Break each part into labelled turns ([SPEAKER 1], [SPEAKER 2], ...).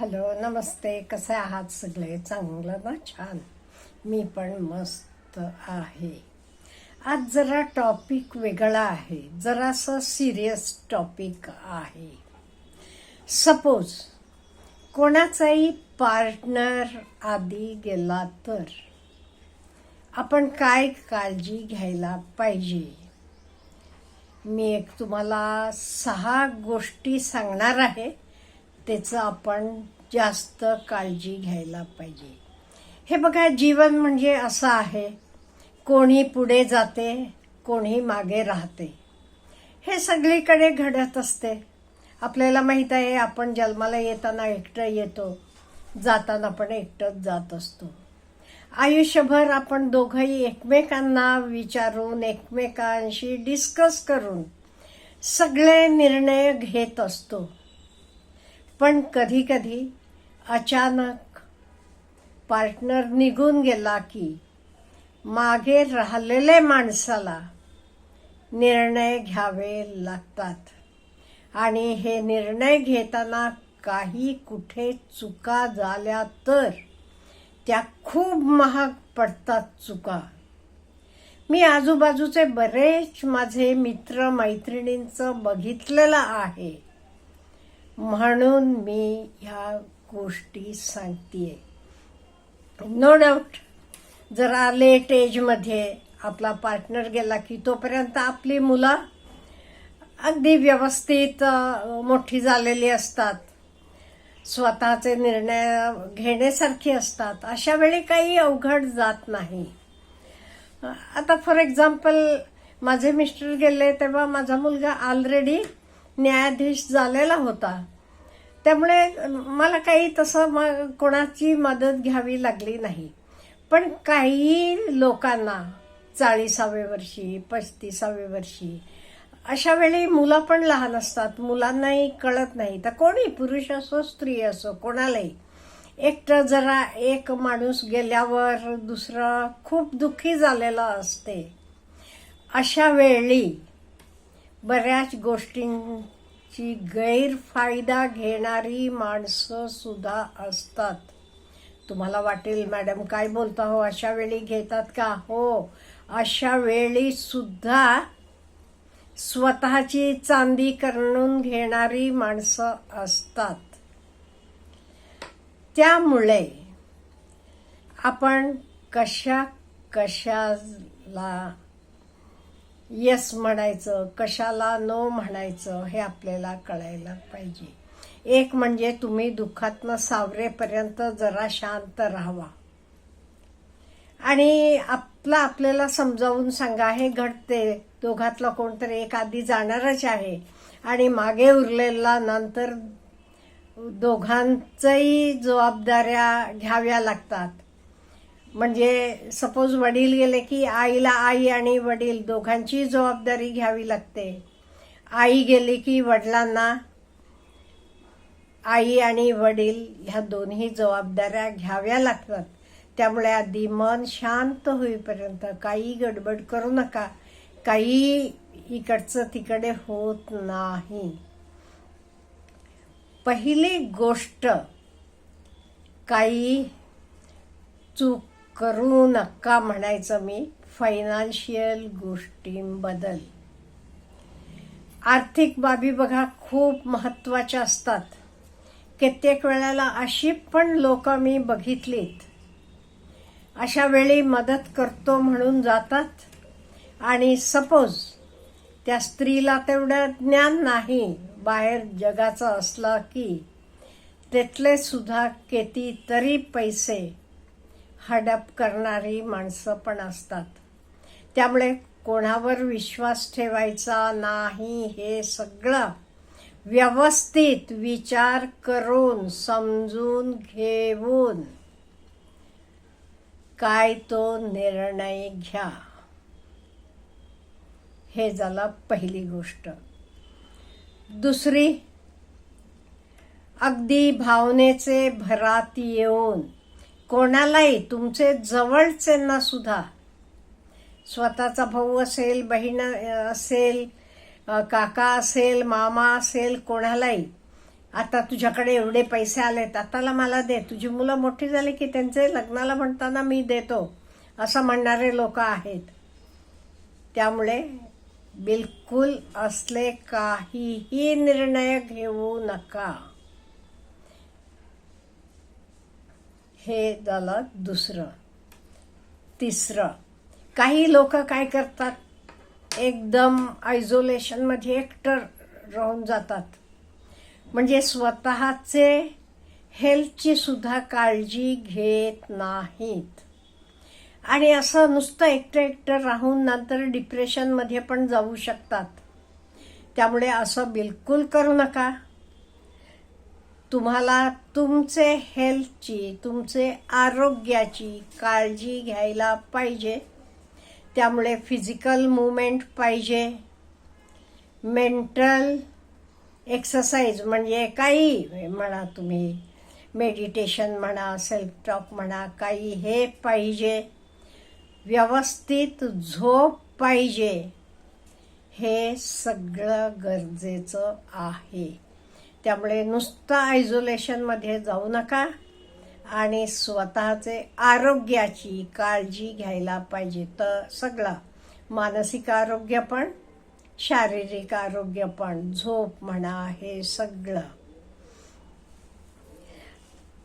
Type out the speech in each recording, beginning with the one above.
[SPEAKER 1] Hello नमस्ते. कसे आहात सगळे? चांगलं ना? छान. मी पण मस्त आहे. आज जरा टॉपिक वेगळा आहे. जरासं सिरियस टॉपिक आहे. सपोज कोणाचाही पार्टनर आधी गेला तर आपण काय काळजी घ्यायला पाहिजे? मी एक तुम्हाला सहा गोष्टी सांगणार आहे. त्याचं आपण जास्त काळजी घ्यायला पाहिजे. हे बघा जीवन म्हणजे असं आहे. कोणी पुढे जाते कोणी मागे राहते. हे सगळीकडे घडत असते. आपल्याला माहीत आहे आपण जन्माला येताना एकटं येतो जाताना पण एकटंच जात असतो. आयुष्यभर आपण दोघंही एकमेकांना विचारून एकमेकांशी डिस्कस करून सगळे निर्णय घेत असतो. पण कधी कधी अचानक पार्टनर निघून गेला की मागे राहिलेले माणसाला निर्णय घ्यावे लागतात. आणि हे निर्णय घेताना काही कुठे चुका झाल्या तर त्या खूप महाग पडतात चुका. मी आजूबाजूचे बरेच माझे मित्र मैत्रिणींचं बघितलेलं आहे. म्हणून मी ह्या गोष्टी सांगतेय. नो डाऊट जरा लेट एजमध्ये आपला पार्टनर गेला की तोपर्यंत आपली मुलं अगदी व्यवस्थित मोठी झालेली असतात. स्वतःचे निर्णय घेण्यासारखी असतात. अशा वेळी काही अवघड जात नाही. आता फॉर एक्झाम्पल माझे मिस्टर गेले तेव्हा माझा मुलगा ऑलरेडी न्यायाधीश झालेला होता. त्यामुळे मला काही तसं म कोणाची मदत घ्यावी लागली नाही. पण काही लोकांना चाळीसावे वर्षी पस्तीसावे वर्षी अशा वेळी मुलं पण लहान असतात. मुलांनाही कळत नाही. तर कोणी? पुरुष असो स्त्री असो कोणालाही. एकटं जरा एक माणूस गेल्यावर दुसरं खूप दुःखी झालेलं असते. अशा वेळी बऱ्याच गोष्टींची गैरफायदा घेणारी माणसं सुद्धा असतात. तुम्हाला वाटेल मॅडम काय बोलता हो? अशा वेळी घेतात का? हो अशा वेळी सुद्धा स्वतःची चांदी करून घेणारी माणसं असतात. त्यामुळे आपण कशा कशाला यस म्हणायचं कशाला नो म्हणायचं हे आपल्याला कळायला पाहिजे. एक म्हणजे तुम्ही दुःखातनं सावरेपर्यंत जरा शांत राहावा. आणि आपला आपल्याला समजावून सांगा हे घडते दोघातला कोणतरी एक आधी जाणारच आहे. आणि मागे उरलेला नंतर दोघांचंही जबाबदाऱ्या घ्याव्या लागतात. म्हणजे सपोज वडील गेले की आईला आई आणि वडील दोघांची जबाबदारी घ्यावी लागते. आई गेली की वडिलांना आई आणि वडील ह्या दोन्ही जबाबदाऱ्या घ्याव्या लागतात. त्यामुळे आधी मन शांत होईपर्यंत काही गडबड करू नका. काही इकडचं तिकडे होत नाही. पहिली गोष्ट काही चूक करू नका म्हणायचं मी. फायनान्शियल गोष्टींबद्दल. आर्थिक बाबी बघा खूप महत्त्वाच्या असतात. कित्येक वेळेला अशी पण लोक मी बघितलीत. अशा वेळी मदत करतो म्हणून जातात. आणि सपोज त्या स्त्रीला तेवढं ज्ञान नाही बाहेर जगाचं असलं की तिथले सुद्धा कितीतरी पैसे हडप करणारी माणसं पण असतात. त्यामुळे कोणावर विश्वास ठेवायचा नाही हे सगळं व्यवस्थित विचार करून समजून घेऊन काय तो निर्णय घ्या. हे झालं पहिली गोष्ट. दुसरी अगदी भावनेचे भरात येऊन कोणालाही तुमचे जवळच्यांना सुद्धा. स्वतःचा भाऊ असेल बहीण असेल काका असेल मामा असेल कोणालाही. आता तुझ्याकडे एवढे पैसे आलेत आताला मला दे. तुझी मुलं मोठी झाली की त्यांचे लग्नाला म्हणताना मी देतो असं म्हणणारे लोक आहेत. त्यामुळे बिलकुल असले काहीही निर्णय घेऊ नका. हे झालं दुसरं. तिसरं. काही लोक काय करतात? एकदम आयझोलेशनमध्ये एकटर राहून जातात. म्हणजे स्वतःचे हेल्थची सुद्धा काळजी घेत नाहीत. आणि असं नुसतं एकटं एकटं राहून नंतर डिप्रेशनमध्ये पण जाऊ शकतात. त्यामुळे असं बिलकुल करू नका. तुम्हाला तुमचे हेल्थची तुमचे आरोग्याची काळजी घ्यायला पाहिजे. त्यामुळे फिजिकल मुवमेंट पाहिजे. मेंटल एक्सरसाइज म्हणजे काही म्हणा तुम्ही. मेडिटेशन म्हणा सेल्फ टॉक म्हणा काही हे पाहिजे. व्यवस्थित झोप पाहिजे. हे सगळं गरजेचं आहे. त्यामुळे नुसतं आयझोलेशनमध्ये जाऊ नका आणि स्वतःचे आरोग्याची काळजी घ्यायला पाहिजे तर सगळं. मानसिक आरोग्य पण शारीरिक आरोग्य पण झोप म्हणा हे सगळं.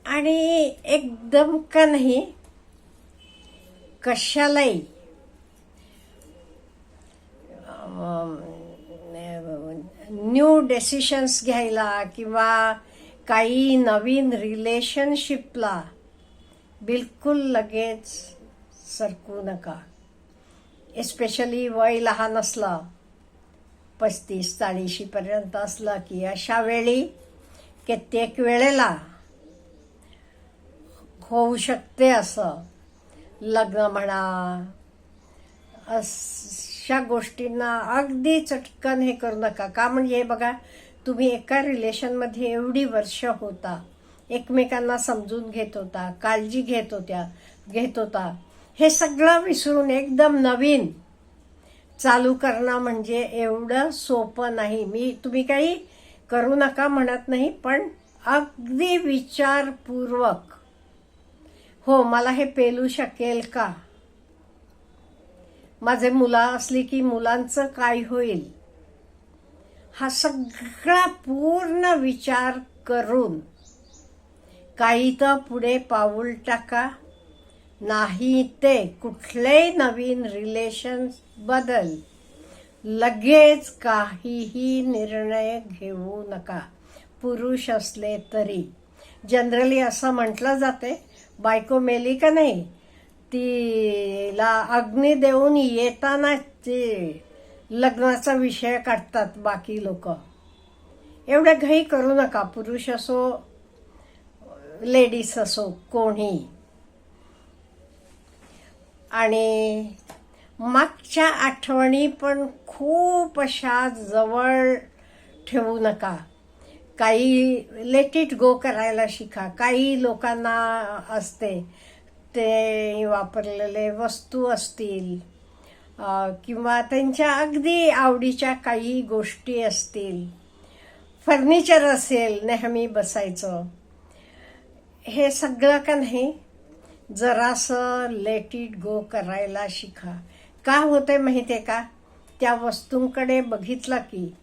[SPEAKER 1] आणि एकदम का नाही कशालाही न्यू डेसिशन्स घ्यायला किंवा काही नवीन रिलेशनशिपला बिलकुल लगेच सरकू नका. एस्पेशली वय लहान असलं पस्तीस चाळीशीपर्यंत असलं की अशा वेळी कित्येक वेळेला होऊ शकते असं. लग्न म्हणा अशा गोष्टींना अगदी चटकन हे करू नका. का म्हणजे हे बघा तुम्ही एका रिलेशनमध्ये एवढी वर्ष होता एकमेकांना समजून घेत होता काळजी घेत होत्या घेत होता. हे सगळं विसरून एकदम नवीन. चालू करणं म्हणजे एवढं सोपं नाही. मी तुम्ही काही करू नका म्हणत नाही पण अगदी विचारपूर्वक. हो मला हे पेलू शकेल का? माझे मुलं असली की मुलांचं काय होईल? हा सगळा पूर्ण विचार करून काही तर पुढे पाऊल टाका. नाही ते कुठलेही नवीन रिलेशन बदल. लगेच काहीही निर्णय घेऊ नका. पुरुष असले तरी. जनरली असं म्हटलं जाते. बायको मेली का नाही? तिला अग्नी देऊन येताना ते लग्नाचा विषय काढतात बाकी लोक. एवढ्या घाई करू नका पुरुष असो लेडीज असो कोणी. आणि मागच्या आठवणी पण खूप अशा जवळ ठेवू नका. काही लेट इट गो करायला शिका. काही लोकांना असते. ते वापरलेले वस्तू असतील किंवा त्यांच्या अगदी आवडीच्या काही गोष्टी असतील फर्निचर असेल नेहमी बसायचं हे सगळं का नाही? जरासं लेट इट गो करायला शिका. का होते माहिती आहे का? त्या वस्तूंकडे बघितलं की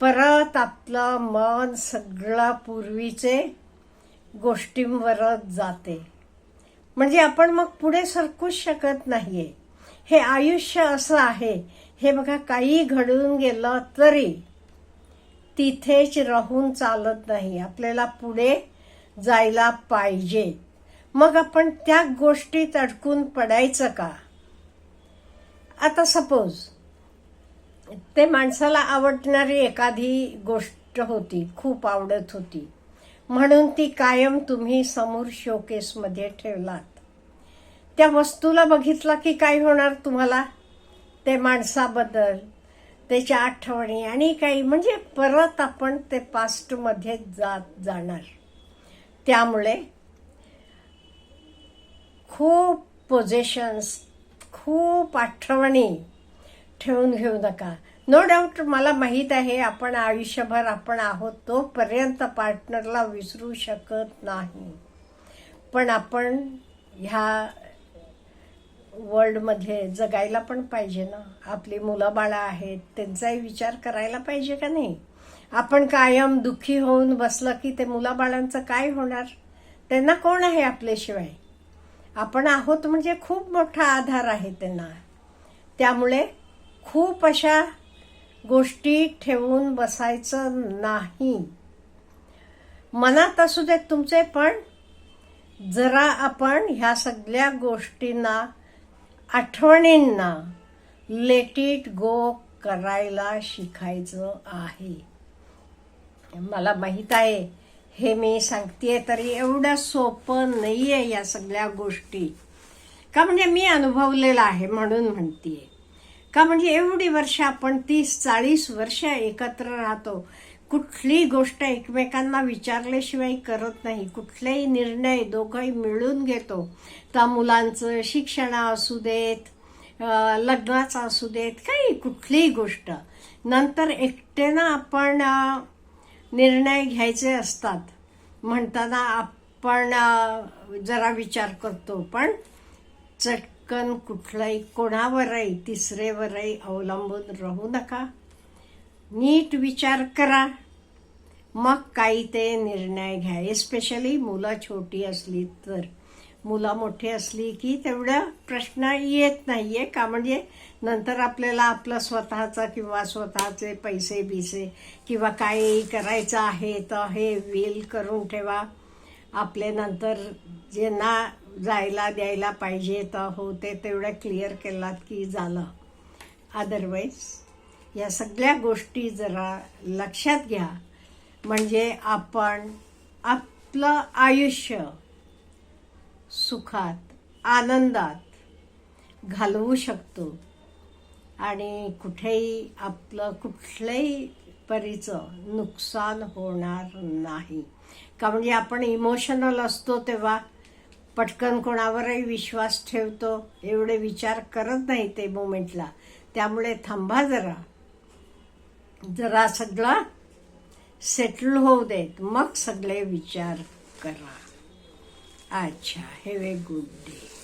[SPEAKER 1] परत आपलं मन सगळं पूर्वीचे गोष्टींवरच जाते. म्हणजे आपण मग पुढे सरकूच शकत नाहीये. हे आयुष्य असं आहे. हे बघा काही घडून गेलं तरी तिथेच राहून चालत नाही. आपल्याला पुढे जायला पाहिजे. मग आपण त्या गोष्टीत अडकून पडायचं का? आता सपोज ते माणसाला आवडणारी एखादी गोष्ट होती खूप आवडत होती. म्हणून ती कायम तुम्ही समोर शोकेसमध्ये ठेवलात. त्या वस्तूला बघितला की काय होणार तुम्हाला? ते माणसाबद्दल त्याच्या आठवणी आणि काही म्हणजे परत आपण ते पास्टमध्ये जात जाणार. त्यामुळे खूप पोझेशन्स खूप आठवणी ठेवून घेऊ नका. नो डाऊट मला माहीत आहे आपण आयुष्यभर आपण आहोत तोपर्यंत पार्टनरला विसरू शकत नाही. पण आपण ह्या वर्ल्डमध्ये जगायला पण पाहिजे ना. आपली मुलं बाळं आहेत त्यांचाही विचार करायला पाहिजे का नाही? आपण कायम दुःखी होऊन बसलं की ते मुलाबाळांचं काय होणार? त्यांना कोण आहे आपल्याशिवाय? आपण आहोत म्हणजे खूप मोठा आधार आहे त्यांना. त्यामुळे खूप अशा गोष्टी ठेवून बसायचं नाही. मनात असू देत तुमचे पण जरा आपण ह्या सगळ्या गोष्टींना आठवणींना लेट इट गो करायला शिकायचं आहे. मला माहीत आहे हे मी सांगते तरी एवढं सोपं नाही आहे या सगळ्या गोष्टी. का म्हणजे मी अनुभवलेलं आहे म्हणून म्हणतीये. का म्हणजे एवढी वर्ष आपण तीस चाळीस वर्ष एकत्र राहतो. कुठली गोष्ट एकमेकांना विचारल्याशिवाय करत नाही. कुठलेही निर्णय दोघंही मिळून घेतो. त्या मुलांचं शिक्षण असू देत लग्नाचं असू देत काही कुठलीही गोष्ट. नंतर एकटेनं आपण निर्णय घ्यायचे असतात. म्हणताना आपण जरा विचार करतो. पण चट चटकन कुठलाही कोणावरही तिसरेवरही अवलंबून राहू नका. नीट विचार करा. मग काही ते निर्णय घ्या. एस्पेशली मुलं छोटी असली तर. मुलं मोठी असली की तेवढं प्रश्न येत नाही आहे का? म्हणजे नंतर आपल्याला आपलं स्वतःचा किंवा स्वतःचे पैसे बिसे किंवा काही करायचं आहे तर हे विल करून ठेवा. आपले नंतर जे ना जायला द्यायला पाहिजे. तर हो ते तेवढं क्लिअर केलात की झालं. अदरवाईज या सगळ्या गोष्टी जरा लक्षात घ्या. म्हणजे आपण आपलं आयुष्य सुखात आनंदात घालवू शकतो. आणि कुठेही आपलं कुठल्याही परीचं नुकसान होणार नाही. का म्हणजे आपण इमोशनल असतो तेव्हा पटकन कोणावरही विश्वास ठेवतो एवढे विचार करत नाही ते मोमेंटला. त्यामुळे थांबा जरा. जरा सगळा सेटल होऊ देत. मग सगळे विचार करा. अच्छा हॅव ए गुड डे